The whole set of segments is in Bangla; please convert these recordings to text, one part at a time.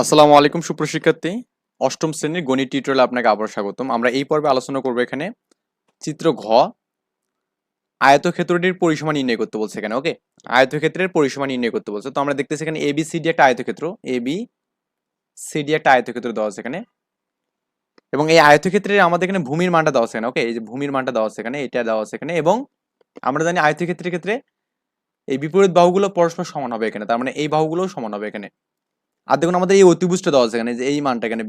আসসালামু আলাইকুম সুপ্রশিক্ষার্থী অষ্টম শ্রেণির গণিত টিউটোরিয়ালে আপনাকে আবার স্বাগতম। আমরা এই পর্বে আলোচনা করব এখানে চিত্র ঘ, আয়তক্ষেত্রটির পরিসীমা নির্ণয় করতে বলছে এখানে ওকে আয়তক্ষেত্রের পরিসীমা নির্ণয় করতে বলছে। তো আমরা দেখতেছি এখানে এ বি সি ডি একটা আয়তক্ষেত্র এ বি সি ডি একটা আয়তক্ষেত্র দেওয়া আছে এখানে। এবং এই আয়তক্ষেত্রের আমাদের এখানে ভূমির মানটা দেওয়া আছে এখানে ওকে এই যে ভূমির মানটা দেওয়া আছে এখানে, এটা দেওয়া আছে এখানে। এবং আমরা জানি আয়তক্ষেত্রের ক্ষেত্রে এই বিপরীত বাহুগুলো পরস্পর সমান হবে এখানে, তার মানে এই বাহুগুলোও সমান হবে এখানে। আর দেখুন আমাদের এই অতিভুজটা দেওয়া আছে এখানে, যে এই মানটা এখানে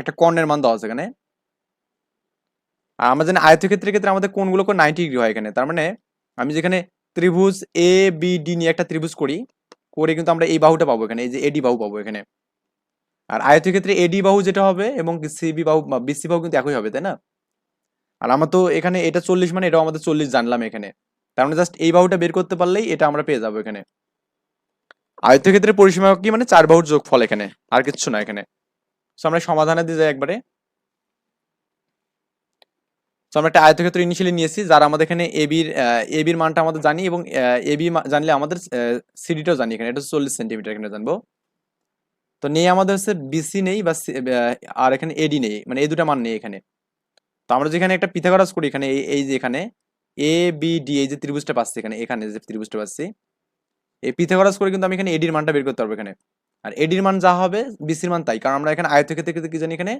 একটা কর্ণের মান দেওয়া আছে এখানে। আর আমরা জানি আয়তক্ষেত্রের ক্ষেত্রে আমাদের কোণগুলো নাইনটি ডিগ্রি হয় এখানে। তার মানে আমি যেখানে ত্রিভুজ এ বি ডি নিয়ে একটা ত্রিভুজ করি, করে কিন্তু আমরা এই বাহুটা পাবো এখানে, এই যে এডি বাহু পাবো এখানে। আর আয়তক্ষেত্রে এডি বাহু যেটা হবে এবং সিবি বাহু বিসি বাহু কিন্তু একই হবে, তাই না? আর আমার তো এখানে এটা চল্লিশ মানে এটাও আমাদের চল্লিশ জানলাম এখানে। তার মানে জাস্ট এই বাহুটা বের করতে পারলেই এটা আমরা পেয়ে যাব এখানে। আয়তক্ষেত্রের পরিসীমা কি মানে? চার বাহুর যোগফল এখানে, আর কিচ্ছু না এখানে। আমরা সমাধানে দিয়ে যাই একবারে। সো আমরা একটা আয়তক্ষেত্র ইনিশিয়ালি নিয়েছি, যারা আমাদের এখানে এবির এবির মানটা আমাদের জানি, এবং এবি জানলে আমাদের সিডিটাও জানি এখানে। এটা চল্লিশ সেন্টিমিটার এখানে জানব। তো নেই আমাদের হচ্ছে বিসি নেই বা আর এখানে এডি নেই মানে এই দুটা মান নেই এখানে। তো আমরা যেখানে একটা পিথাগোরাস করি এখানে, এই যে এখানে এ বি ডি এই যে ত্রিভুজটা পাচ্ছি এখানে এখানে যে ত্রিভুজটা পাচ্ছি এই পিথাগোরাস করে কিন্তু আমি এখানে এডির মানটা বের করতে পারব এখানে। আর এডির মান যা হবে বিসির মান তাই। কারণ আমরা এখানে আয়তক্ষেত্রে ক্ষেত্রে কি জানি এখানে?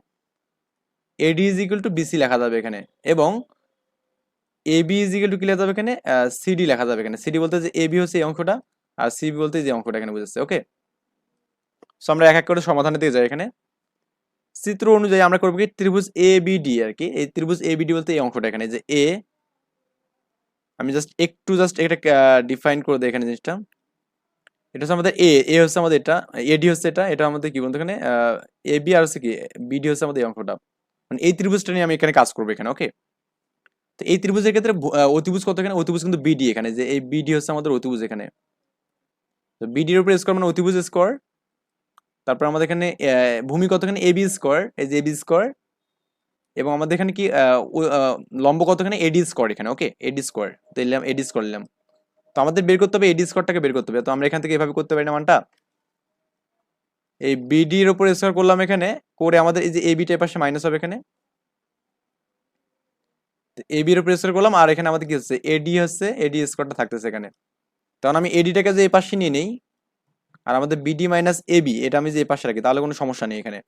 AD is equal to BC লেখা যাবে এখানে। এবং এবি ইজ ইকুয়াল টু কি লেখা যাবে এখানে? সিডি লেখা যাবে এখানে। সিডি বলতে যে এবি হচ্ছে এই অংশটা, আর সিবি বলতে যে অঙ্কটা এখানে বুঝেছে ওকে সো আমরা এক এক করে সমাধানে দিয়ে যাই এখানে। চিত্র অনুযায়ী আমরা করব কি? ত্রিভুজ এ বি ডি আর কি। এই ত্রিভুজ এ বি ডি বলতে এই অংশটা এখানে, যে এ আমি জাস্ট একটু জাস্ট এটা ডিফাইন করে দিই এখানে জিনিসটা। এটা হচ্ছে আমাদের এ এ হচ্ছে আমাদের এটা এডি হচ্ছে এটা এটা আমাদের কি বলতো এখানে? এ বি আর হচ্ছে কি? বিডি হচ্ছে আমাদের মানে এই ত্রিভুজটা নিয়ে আমি এখানে কাজ করব এখানে ওকে তো এই ত্রিভুজের ক্ষেত্রে অতিভুজ কত এখানে? অতিভুজ কিন্তু বিডি এখানে, যে এই বিডি হচ্ছে আমাদের অতিভুজ এখানে। তো বিডির উপরে স্কোয়ার মানে অতিভুজ স্কোয়ার তারপর আমাদের এখানে ভূমি কত এখানে? এবি স্কোয়ার এই যে এবি স্কোয়ার এবং আমাদের এখানে কি লম্ব কত এখানে? এডি স্কোয়ার এখানে ওকে এডি স্কোয়ার তো এলাম এডি স্কোয়ার নিলাম তো আমাদের বের করতে হবে এডি স্কোয়ারটাকে বের করতে হবে। তো আমরা এখান থেকে এভাবে করতে পারি না মানটা? এই বিডির উপরে স্কোয়ার করলাম এখানে, করে আমাদের এই যে এবিটা এর পাশে মাইনাস হবে এখানে। এবি এর উপরে স্কোয়ার করলাম, আর এখানে আমাদের কি হচ্ছে? এডি হচ্ছে এডি স্কোয়ারটা থাকতেছে এখানে। তখন আমি এডিটাকে যে এই পাশে নিয়ে নেই, আর আমাদের বিডি মাইনাস এবি এটা আমি যে এই পাশে রাখি, তাহলে কোনো সমস্যা নেই এখানে।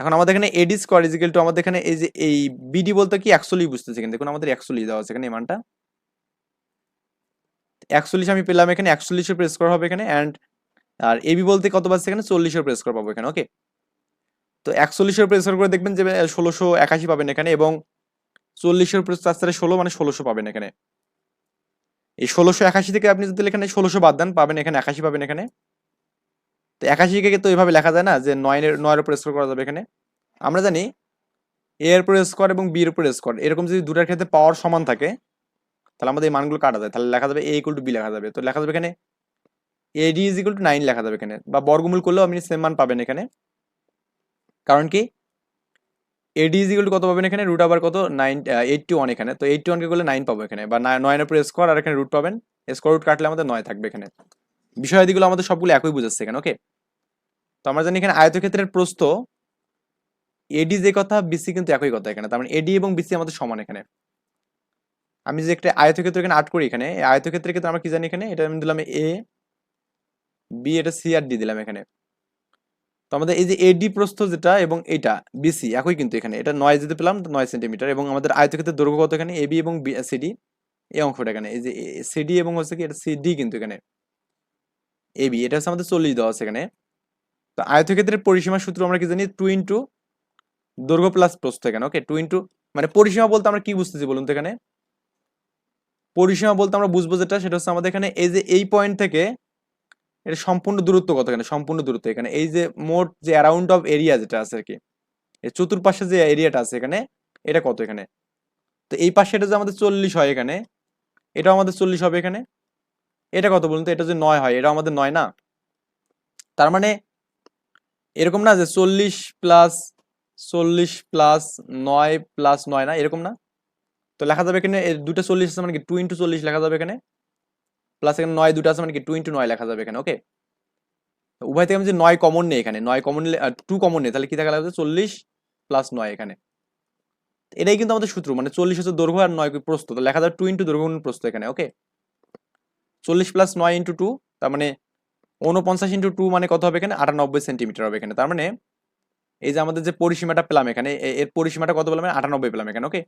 এখন আমাদের এখানে এডি স্কোয়ার ইজিক্যাল টু আমাদের এখানে এই যে এই বিডি বলতে কি একচল্লিশ বুঝতেছে কিন্তু, দেখুন আমাদের একচল্লিশ দেওয়া আছে এখানে এই মানটা। একচল্লিশ আমি পেলাম এখানে, একচল্লিশের প্রেস করা হবে এখানে অ্যান্ড আর এবি বলতে কত বাজছে এখানে? চল্লিশের প্রেস করা পাবো এখানে ওকে তো একচল্লিশের প্রেস করে দেখবেন যে ষোলোশো একাশি পাবেন এখানে এবং চল্লিশের প্রেস চার ষোলো মানে ষোলোশো পাবেন এখানে। এই ষোলোশো একাশি থেকে আপনি যদি এখানে ষোলোশো বাদ দেন, পাবেন এখানে একাশি পাবেন এখানে। তো একাশিকে তো এভাবে লেখা যায় না যে নয়ের নয়ের উপর স্কোর করা যাবে এখানে। আমরা জানি এর উপর স্কোর এবং বি এর উপর স্কোর এরকম যদি দুটার ক্ষেত্রে পাওয়ার সমান থাকে তাহলে আমাদের এই মানগুলো কাটা যায়। তাহলে লেখা যাবে এ ইকুয়াল টু বি লেখা যাবে। তো লেখা যাবে এখানে AD is equal to nine লেখা যাবে এখানে। বা বর্গমূল করলেও আপনি সেম মান পাবেন এখানে। কারণ কি? এডি ইজ ইকুয়াল টু কত পাবেন এখানে? রুট আবার কত? নাইন এইট টু ওয়ান এখানে। তো এইটটি ওয়ানকে করলে নাইন পাবো এখানে। বা নয়ের উপর স্কোয়ার আর এখানে রুট পাবেন। স্কোয়ার রুট কাটলে আমাদের নয় থাকবে এখানে। বিষয় বিষয়াদিগুলো আমাদের সবগুলো একই বুঝাচ্ছে এখানে ওকে তো আমরা জানি এখানে আয়তক্ষেত্রের প্রস্থ এডি যে কথা বিসি কিন্তু একই কথা এখানে। তার মানে এডি এবং বিসি আমাদের সমান এখানে। আমি যে একটা আয়তক্ষেত্র এখানে আট করি এখানে, এই আয়তক্ষেত্রের ক্ষেত্রে আমরা কি জানি এখানে? এটা আমি দিলাম এ বি এটা সি আর ডি দিলাম এখানে। তো আমাদের এই যে এডি প্রস্থ যেটা এবং এটা বিসি একই কিন্তু এখানে। এটা নয় যেতে পেলাম নয় সেন্টিমিটার এবং আমাদের আয়তক্ষেত্রের দৈর্ঘ্য কত এখানে? এবি এবং সিডি এই অংশটা এখানে। এই যে সিডি এবং হচ্ছে কি এটা সিডি কিন্তু এখানে। এবি এটা হচ্ছে আমাদের চল্লিশ দেওয়া আছে এখানে। তো আয়তক্ষেত্রের পরিসীমার সূত্র আমরা কি জানি? টু ইন্টু দৈর্ঘ্য প্লাস প্রস্থ এখানে ওকে টু ইন্টু মানে পরিসীমা বলতে আমরা কি বুঝতেছি বলুন তো এখানে? পরিসীমা বলতে আমরা বুঝব যেটা, সেটা হচ্ছে আমাদের এখানে এই যে এই পয়েন্ট থেকে এটা সম্পূর্ণ দূরত্ব কত এখানে? সম্পূর্ণ দূরত্ব এখানে। এই যে মোট যে অ্যারাউন্ড অফ এরিয়া যেটা আছে আর কি, এই চতুর্পাশে যে এরিয়াটা আছে এখানে, এটা কত এখানে? তো এই পাশে এটা যে আমাদের চল্লিশ হয় এখানে, এটাও আমাদের চল্লিশ হবে এখানে। এটা কত বলুন তো? এটা যে নয় হয় এটা আমাদের নয় না? তার মানে এরকম না যে চল্লিশ প্লাস চল্লিশ প্লাস নয় প্লাস নয় না, এরকম না? তো লেখা যাবে এখানে দুটো চল্লিশ আছে মানে কি টু ইন্টু চল্লিশ লেখা যাবে এখানে প্লাস এখানে নয় দুটো আছে মানে কি টু ইন্টু নয় লেখা যাবে এখানে ওকে উভয় থেকে আমি যে নয় কমন নেই এখানে, নয় কমন টু কমন নেই, তাহলে কি দেখা লাগবে চল্লিশ প্লাস নয় এখানে। এটাই কিন্তু আমাদের সূত্র মানে চল্লিশ হচ্ছে দৈর্ঘ্য আর নয় প্রস্ত তো লেখা যায় টু ইন্টু দৈর্ঘ্য প্রস্ত এখানে ওকে চল্লিশ প্লাস নয় ইন্টু টু তার মানে উনপঞ্চাশ ইন্টু টু মানে কত হবে এখানে? আটানব্বই সেন্টিমিটার হবে এখানে, তার মানে এই যে আমাদের যে পরিসীমাটা পেলাম এখানে এর পরিসীমাটা কত পেলাম আটানব্বই পেলাম এখানে ওকে